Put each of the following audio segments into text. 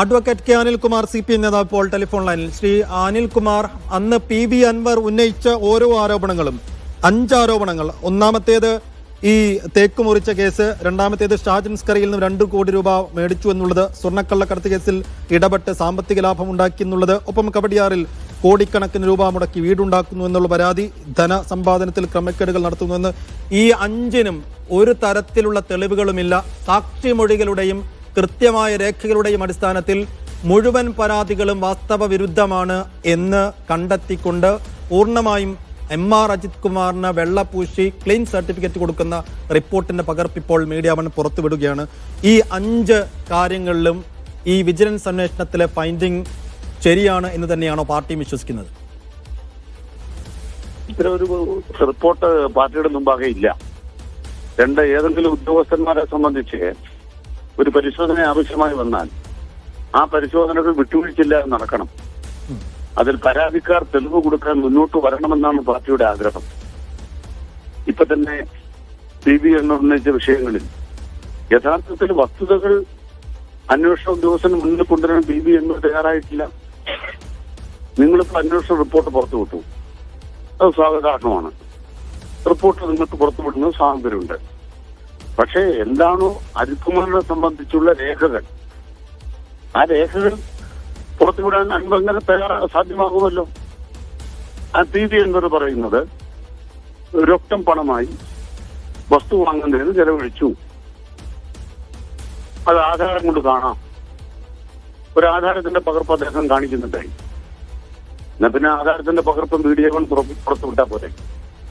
Advocate K Anilkumar C P നേതാവ് ഇപ്പോൾ telephone ലൈനിൽ. ശ്രീ അനിൽകുമാർ അന്ന് പി വി അൻവർ ഉന്നയിച്ച ഓരോ ആരോപണങ്ങളും അഞ്ച് ആരോപണങ്ങൾ ഒന്നാമത്തേത് ഈ തേക്ക് മുറിച്ച കേസ് രണ്ടാമത്തേത് ഷാജൻ സ്കറിയിൽ നിന്ന് രണ്ട് കോടി രൂപ മേടിച്ചു എന്നുള്ളത് സ്വർണക്കള്ളക്കടത്ത് കേസിൽ ഇടപെട്ട് സാമ്പത്തിക ലാഭം ഉണ്ടാക്കി എന്നുള്ളത് ഒപ്പം കബഡിയാറിൽ കോടിക്കണക്കിന് രൂപ മുടക്കി വീടുണ്ടാക്കുന്നു എന്നുള്ള പരാതി ധനസമ്പാദനത്തിൽ ക്രമക്കേടുകൾ നടത്തുന്നുവെന്ന് ഈ അഞ്ചിനും ഒരു തരത്തിലുള്ള തെളിവുകളുമില്ല. സാക്ഷിമൊഴികളുടെയും കൃത്യമായ രേഖകളുടെയും അടിസ്ഥാനത്തിൽ മുഴുവൻ പരാതികളും വാസ്തവ വിരുദ്ധമാണ് എന്ന് കണ്ടെത്തിക്കൊണ്ട് പൂർണമായും എം ആർ അജിത് കുമാറിന് വെള്ളപൂശി ക്ലീൻ സർട്ടിഫിക്കറ്റ് കൊടുക്കുന്ന റിപ്പോർട്ടിന്റെ പകർപ്പിപ്പോൾ മീഡിയ വൺ പുറത്തുവിടുകയാണ്. ഈ അഞ്ച് കാര്യങ്ങളിലും ഈ വിജിലൻസ് അന്വേഷണത്തിലെ ഫൈൻഡിങ് ശരിയാണ് എന്ന് തന്നെയാണോ പാർട്ടി വിശ്വസിക്കുന്നത്? ഇത്തരമൊരു റിപ്പോർട്ട് പാർട്ടിയുടെ മുമ്പാകെ ഇല്ല. രണ്ട് ഏതെങ്കിലും ഉദ്യോഗസ്ഥന്മാരെ സംബന്ധിച്ച് ഒരു പരിശോധന ആവശ്യമായി വന്നാൽ ആ പരിശോധനകൾ വിട്ടുവീഴ്ചയില്ല നടക്കണം. അതിൽ പരാതിക്കാർ തെളിവ് കൊടുക്കാൻ മുന്നോട്ട് വരണമെന്നാണ് പാർട്ടിയുടെ ആഗ്രഹം. ഇപ്പൊ തന്നെ പി ബി എന്ന് ഉന്നയിച്ച വിഷയങ്ങളിൽ യഥാർത്ഥത്തിൽ വസ്തുതകൾ അന്വേഷണ ഉദ്യോഗസ്ഥന് മുന്നിൽ കൊണ്ടുവരാൻ പി ബി എന്ന് തയ്യാറായിട്ടില്ല. നിങ്ങളിപ്പോ അന്വേഷണ റിപ്പോർട്ട് പുറത്തു വിട്ടു. അത് സ്വാഗതാർഹമാണ്. റിപ്പോർട്ട് നിങ്ങൾക്ക് പുറത്തുവിടുന്നത് സ്വാതന്ത്ര്യമുണ്ട്. പക്ഷേ എന്താണോ അരിക്കുമാറിനെ സംബന്ധിച്ചുള്ള രേഖകൾ. ആ രേഖകൾ പുറത്തുവിടാൻ അൻപങ്ങനെ തയ്യാറ സാധ്യമാകുമല്ലോ. ആ തീയതി എന്നത് പറയുന്നത് രൊക്കം പണമായി വസ്തു വാങ്ങുന്നതിന് ചെലവഴിച്ചു. അത് ആധാരം കൊണ്ട് കാണാം. ഒരു ആധാരത്തിന്റെ പകർപ്പ് അദ്ദേഹം കാണിക്കുന്നുണ്ടായി എന്നാ പിന്നെ ആധാരത്തിന്റെ പകർപ്പ് മീഡിയകൾ പുറത്തുവിട്ടാ പോരെ.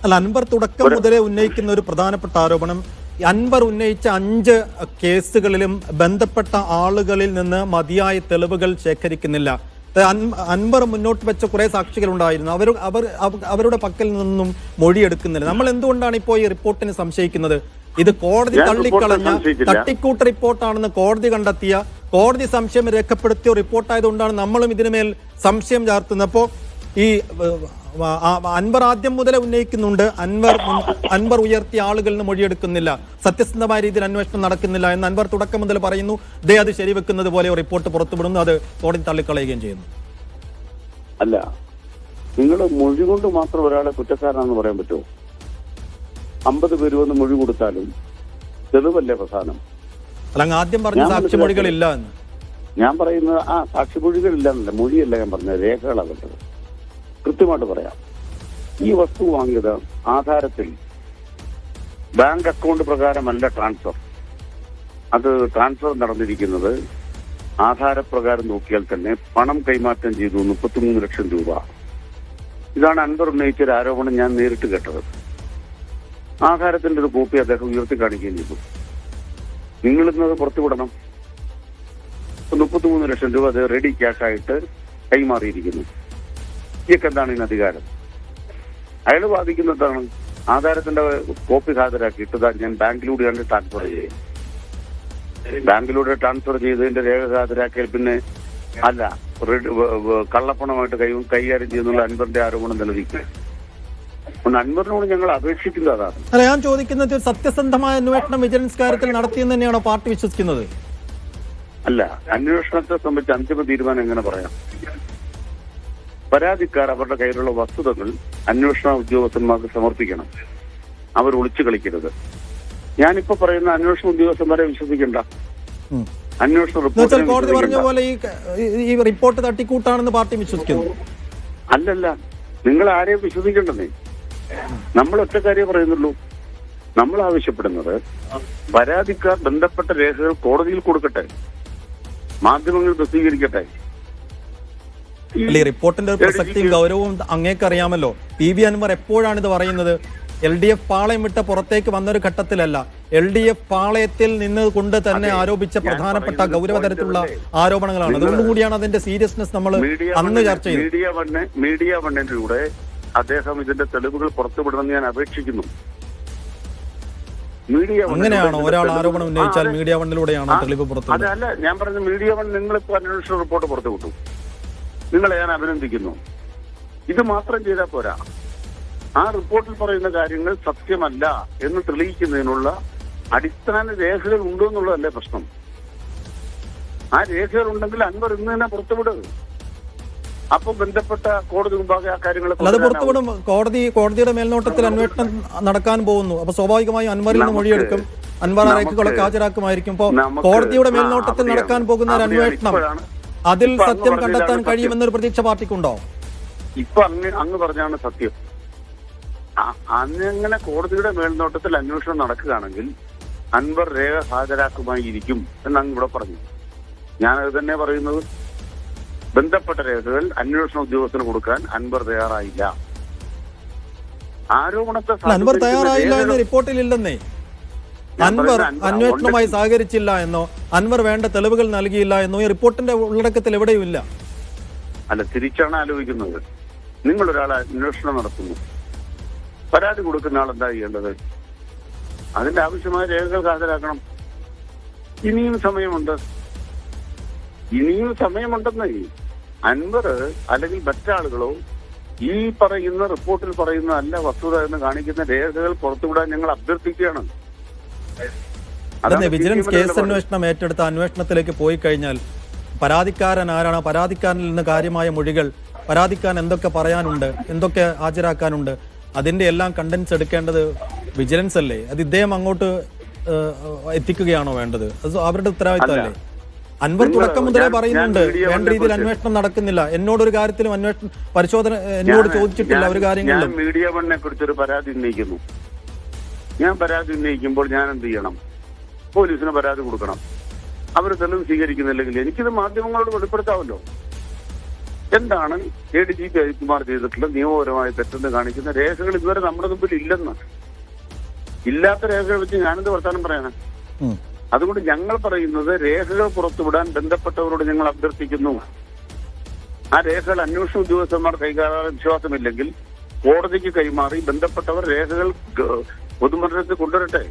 അല്ല അൻവർ തുടക്കം മുതലേ ഉന്നയിക്കുന്ന ഒരു പ്രധാനപ്പെട്ട ആരോപണം അൻവർ ഉന്നയിച്ച അഞ്ച് കേസുകളിലും ബന്ധപ്പെട്ട ആളുകളിൽ നിന്ന് മതിയായ തെളിവുകൾ ശേഖരിക്കുന്നില്ല. അൻവർ മുന്നോട്ട് വെച്ച കുറെ സാക്ഷികൾ ഉണ്ടായിരുന്നു അവർ അവർ അവ- അവരുടെ പക്കൽ നിന്നും മൊഴിയെടുക്കുന്നില്ല. നമ്മൾ എന്തുകൊണ്ടാണ് ഇപ്പോൾ ഈ റിപ്പോർട്ടിനെ സംശയിക്കുന്നത്? ഇത് കോടതി തള്ളിക്കളഞ്ഞ തട്ടിക്കൂട്ട റിപ്പോർട്ടാണെന്ന് കോടതി കണ്ടെത്തിയ കോടതി സംശയം രേഖപ്പെടുത്തിയ റിപ്പോർട്ടായതുകൊണ്ടാണ് നമ്മളും ഇതിനുമേൽ സംശയം ചാർത്തുന്നത്. അപ്പോൾ ഈ അൻവർ ആദ്യം മുതലേ ഉന്നയിക്കുന്നുണ്ട്. അൻവർ അൻവർ ഉയർത്തിയ ആളുകളിൽ നിന്ന് മൊഴിയെടുക്കുന്നില്ല. സത്യസന്ധമായ രീതിയിൽ അന്വേഷണം നടക്കുന്നില്ല എന്ന് അൻവർ തുടക്കം മുതൽ പറയുന്നു. ദേ അത് ശരിവെക്കുന്നത് പോലെ റിപ്പോർട്ട് പുറത്തുവിടുന്നു. അത് കോടതി തള്ളിക്കളയുകയും ചെയ്യുന്നു. അല്ല നിങ്ങൾ മൊഴി കൊണ്ട് മാത്രം ഒരാളെ കുറ്റക്കാരനാണെന്ന് പറയാൻ പറ്റുമോ? അമ്പത് പേര് വന്ന് മൊഴി കൊടുത്താലും തെളിവല്ലേ പ്രധാനം? അല്ല ആദ്യം പറഞ്ഞ സാക്ഷി സാക്ഷിമൊഴികളില്ല എന്ന്. ഞാൻ പറയുന്നത് ആ സാക്ഷിമൊഴികളില്ല എന്നല്ല. മൊഴിയല്ല ഞാൻ പറഞ്ഞത് രേഖകളാണ് കണ്ടത് കൃത്യമായിട്ട് പറയാം. ഈ വസ്തു വാങ്ങിയത് ആധാരത്തിൽ ബാങ്ക് അക്കൗണ്ട് പ്രകാരമല്ല ട്രാൻസ്ഫർ. അത് ട്രാൻസ്ഫർ നടന്നിരിക്കുന്നത് ആധാരപ്രകാരം നോക്കിയാൽ തന്നെ പണം കൈമാറ്റം ചെയ്തു മുപ്പത്തിമൂന്ന് ലക്ഷം രൂപ. ഇതാണ് അൻവർ ഉന്നയിച്ച ഒരു ആരോപണം ഞാൻ നേരിട്ട് കേട്ടത്. ആധാരത്തിന്റെ ഒരു കോപ്പി അദ്ദേഹം ഉയർത്തി കാണിക്കുകയും ചെയ്തു. നിങ്ങൾ ഇന്നത് പുറത്തുവിടണം. മുപ്പത്തിമൂന്ന് ലക്ഷം രൂപ അത് റെഡി ക്യാഷായിട്ട് കൈമാറിയിരിക്കുന്നു. ഇയൊക്കെ എന്താണ് ഇതിന് അധികാരം? അയാൾ വാദിക്കുന്നതാണ് ആധാരത്തിന്റെ കോപ്പി ഹാജരാക്കിയിട്ട് ഞാൻ ബാങ്കിലൂടെയാണ് ട്രാൻസ്ഫർ ചെയ്യും ബാങ്കിലൂടെ ട്രാൻസ്ഫർ ചെയ്തതിന്റെ രേഖ ഹാജരാക്കിയാൽ പിന്നെ അല്ല കള്ളപ്പണമായിട്ട് കൈ കൈകാര്യം ചെയ്യുന്നുള്ള അൻവറിന്റെ ആരോപണം നിലനിൽക്കും. അൻവറിനോട് ഞങ്ങൾ അപേക്ഷിക്കുന്നത് അതാണ്. അല്ല ഞാൻ ചോദിക്കുന്നത് സത്യസന്ധമായ അന്വേഷണം വിജിലൻസ് കാര്യത്തിൽ നടത്തിയെന്ന് തന്നെയാണോ പാർട്ടി വിശ്വസിക്കുന്നത്? അല്ല അന്വേഷണത്തെ സംബന്ധിച്ച് അന്തിമ തീരുമാനം എങ്ങനെ പറയാം? പരാതിക്കാർ അവരുടെ കയ്യിലുള്ള വസ്തുതകൾ അന്വേഷണ ഉദ്യോഗസ്ഥന്മാർക്ക് സമർപ്പിക്കണം. അവർ ഒളിച്ചു കളിക്കരുത്. ഞാനിപ്പോ പറയുന്ന അന്വേഷണ ഉദ്യോഗസ്ഥന്മാരെ വിശ്വസിക്കണ്ട. അന്വേഷണ റിപ്പോർട്ട് കോടതി പറഞ്ഞ പോലെ ഈ റിപ്പോർട്ട് തട്ടിക്കൂട്ടാണെന്ന് പാർട്ടി വിശ്വസിക്കുന്നു. അല്ലല്ല നിങ്ങൾ ആരെയും വിശ്വസിക്കേണ്ടെന്നേ. നമ്മൾ ഒറ്റ കാര്യം പറയുന്നുള്ളൂ. നമ്മൾ ആവശ്യപ്പെടുന്നത് പരാതിക്കാർ ബന്ധപ്പെട്ട രേഖകൾ കോടതിയിൽ കൊടുക്കട്ടെ. മാധ്യമങ്ങൾ പ്രസിദ്ധീകരിക്കട്ടെ. അല്ല റിപ്പോർട്ടിന്റെ ഒരു പ്രസക്തിയും ഗൗരവവും അങ്ങേക്ക് അറിയാമല്ലോ. പി. വി. അൻവർ എപ്പോഴാണ് ഇത് പറയുന്നത്? എൽ ഡി എഫ് പാളയം വിട്ട് പുറത്തേക്ക് വന്നൊരു ഘട്ടത്തിലല്ല. എൽ ഡി എഫ് പാളയത്തിൽ നിന്ന് കൊണ്ട് തന്നെ ആരോപിച്ച പ്രധാനപ്പെട്ട ഗൗരവതരത്തിലുള്ള ആരോപണങ്ങളാണ്. അതുകൊണ്ടുകൂടിയാണ് അതിന്റെ സീരിയസ്നെസ് നമ്മൾ അന്ന് ചർച്ച ചെയ്തത്. മീഡിയ വണ്ണ് മീഡിയ വണ്ണിലൂടെ അദ്ദേഹം ഇതിന്റെ തെളിവുകൾ പുറത്തുവിടണമെന്ന് ഞാൻ അപേക്ഷിക്കുന്നു. മീഡിയ അങ്ങനെയാണോ? ഒരാൾ ആരോപണം ഉന്നയിച്ചാൽ മീഡിയ വണ്ണിലൂടെയാണോ തെളിവ് പുറത്തു അതല്ല ഞാൻ പറഞ്ഞ മീഡിയ വൺ നിങ്ങളിപ്പോ അന്വേഷണ റിപ്പോർട്ട് പുറത്തുവിട്ടു. നിങ്ങളെ ഞാൻ അഭിനന്ദിക്കുന്നു. ഇത് മാത്രം ചെയ്താൽ പോരാ. ആ റിപ്പോർട്ടിൽ പറയുന്ന കാര്യങ്ങൾ സത്യമല്ല എന്ന് തെളിയിക്കുന്നതിനുള്ള അടിസ്ഥാന രേഖകൾ ഉണ്ടോ എന്നുള്ളതല്ലേ പ്രശ്നം. ആ രേഖകൾ ഉണ്ടെങ്കിൽ അൻവർ ഇന്ന് തന്നെ പുറത്തുവിടുക അപ്പൊ ബന്ധപ്പെട്ട കോടതി മുമ്പാകെ ആ കാര്യങ്ങൾ അല്ലാതെ പുറത്തുവിടും. കോടതി കോടതിയുടെ മേൽനോട്ടത്തിൽ അന്വേഷണം നടക്കാൻ പോകുന്നു. അപ്പൊ സ്വാഭാവികമായും അൻവറിൽ നിന്ന് മൊഴിയെടുക്കും. അൻവർ രേഖകളൊക്കെ ഹാജരാക്കുമായിരിക്കും. ഇപ്പോ കോടതിയുടെ മേൽനോട്ടത്തിൽ നടക്കാൻ പോകുന്ന ഒരു അന്വേഷണം. അതിൽ സത്യം കണ്ടെത്താൻ കഴിയുമെന്നൊരു പ്രതീക്ഷ പാർട്ടിക്കുണ്ടോ? ഇപ്പൊ അങ്ങ് അങ്ങ് പറഞ്ഞാണ് സത്യം. അങ്ങനെ കോടതിയുടെ മേൽനോട്ടത്തിൽ അന്വേഷണം നടക്കുകയാണെങ്കിൽ അൻവർ രേഖ ഹാജരാക്കുമായിരിക്കും എന്ന് അങ്ങ് ഇവിടെ പറഞ്ഞു. ഞാനത് തന്നെ പറയുന്നത്. ബന്ധപ്പെട്ട രേഖകൾ അന്വേഷണ ഉദ്യോഗസ്ഥന് കൊടുക്കാൻ അൻവർ തയ്യാറായില്ല. ആരോപണത്തെ അൻവർ തയ്യാറായില്ല എന്ന് രേഖകൾ- റിപ്പോർട്ടിൽ ഇല്ലെന്നേ ഞാൻ അൻവർ അന്വേഷണവുമായി സഹകരിച്ചില്ല എന്നോ അൻവർ വേണ്ട തെളിവുകൾ നൽകിയില്ല എന്നോ ഈ റിപ്പോർട്ടിന്റെ ഉള്ളടക്കത്തിൽ എവിടെയും ഇല്ല അല്ല തിരിച്ചാണ് ആലോചിക്കുന്നത്. നിങ്ങൾ ഒരാൾ അന്വേഷണം നടത്തുന്നു. പരാതി കൊടുക്കുന്ന ആൾ എന്താ ചെയ്യേണ്ടത്? അതിന്റെ ആവശ്യമായ രേഖകൾ ഹാജരാക്കണം. ഇനിയും സമയമുണ്ട്. ഇനിയും സമയമുണ്ടെന്നേ അൻവർ അല്ലെങ്കിൽ മറ്റാളുകളോ ഈ പറയുന്ന റിപ്പോർട്ടിൽ പറയുന്ന അല്ല വസ്തുത എന്ന് കാണിക്കുന്ന രേഖകൾ പുറത്തുവിടാൻ ഞങ്ങൾ അഭ്യർത്ഥിക്കുകയാണ്. അതെ വിജിലൻസ് കേസ്. അന്വേഷണം ഏറ്റെടുത്ത അന്വേഷണത്തിലേക്ക് പോയി കഴിഞ്ഞാൽ പരാതിക്കാരൻ ആരാണ്? പരാതിക്കാരനിൽ നിന്ന് കാര്യമായ മൊഴികൾ പരാതിക്കാരൻ എന്തൊക്കെ പറയാനുണ്ട്? എന്തൊക്കെ ഹാജരാക്കാനുണ്ട്? അതിന്റെ എല്ലാം കണ്ടൻസ് എടുക്കേണ്ടത് വിജിലൻസ് അല്ലേ? അത് ഇദ്ദേഹം അങ്ങോട്ട് എത്തിക്കുകയാണോ വേണ്ടത്? അത് അവരുടെ ഉത്തരവാദിത്തമല്ലേ? അൻവർ തുടക്കം മുതലേ പറയുന്നുണ്ട്. വേണ്ട രീതിയിൽ അന്വേഷണം നടക്കുന്നില്ല. എന്നോട് ഒരു കാര്യത്തിലും അന്വേഷണം പരിശോധന എന്നോട് ചോദിച്ചിട്ടില്ല ഒരു കാര്യങ്ങളിലും. മീഡിയ വണ്ണിനെ കുറിച്ച് ഒരു പരാതി ഉന്നയിക്കുന്നു. ഞാൻ പരാതി ഉന്നയിക്കുമ്പോൾ ഞാൻ എന്ത് ചെയ്യണം? പോലീസിന് പരാതി കൊടുക്കണം. അവർ തെളിവ് സ്വീകരിക്കുന്നില്ലെങ്കിൽ എനിക്കിത് മാധ്യമങ്ങളോട് വെളിപ്പെടുത്താമല്ലോ. എന്താണ് A D G P Ajithkumar ചെയ്തിട്ടുള്ള നിയമപരമായ തെറ്റെന്ന് കാണിക്കുന്ന രേഖകൾ ഇതുവരെ നമ്മുടെ മുമ്പിൽ ഇല്ലെന്ന്. ഇല്ലാത്ത രേഖകൾ വെച്ച് ഞാനെന്ത് വർത്താനം പറയാനാ അതുകൊണ്ട് ഞങ്ങൾ പറയുന്നത് രേഖകൾ പുറത്തുവിടാൻ ബന്ധപ്പെട്ടവരോട് ഞങ്ങൾ അഭ്യർത്ഥിക്കുന്നു. ആ രേഖകൾ അന്വേഷണ ഉദ്യോഗസ്ഥന്മാർ കൈകാര്യം വിശ്വാസമില്ലെങ്കിൽ കോടതിക്ക് കൈമാറി ബന്ധപ്പെട്ടവർ രേഖകൾ പൊതുമണ്ഡലത്തിൽ കൊണ്ടുവരട്ടെ?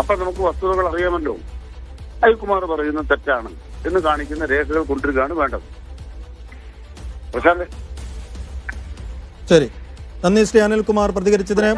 അപ്പൊ നമുക്ക് വസ്തുതകൾ അറിയാമല്ലോ. അയൽകുമാർ പറയുന്നത് തെറ്റാണ് എന്ന് കാണിക്കുന്ന രേഖകൾ കൊണ്ടുവരികയാണ് വേണ്ടത്. ശരി. നന്ദി ശ്രീ അനിൽകുമാർ പ്രതികരിച്ചതിന്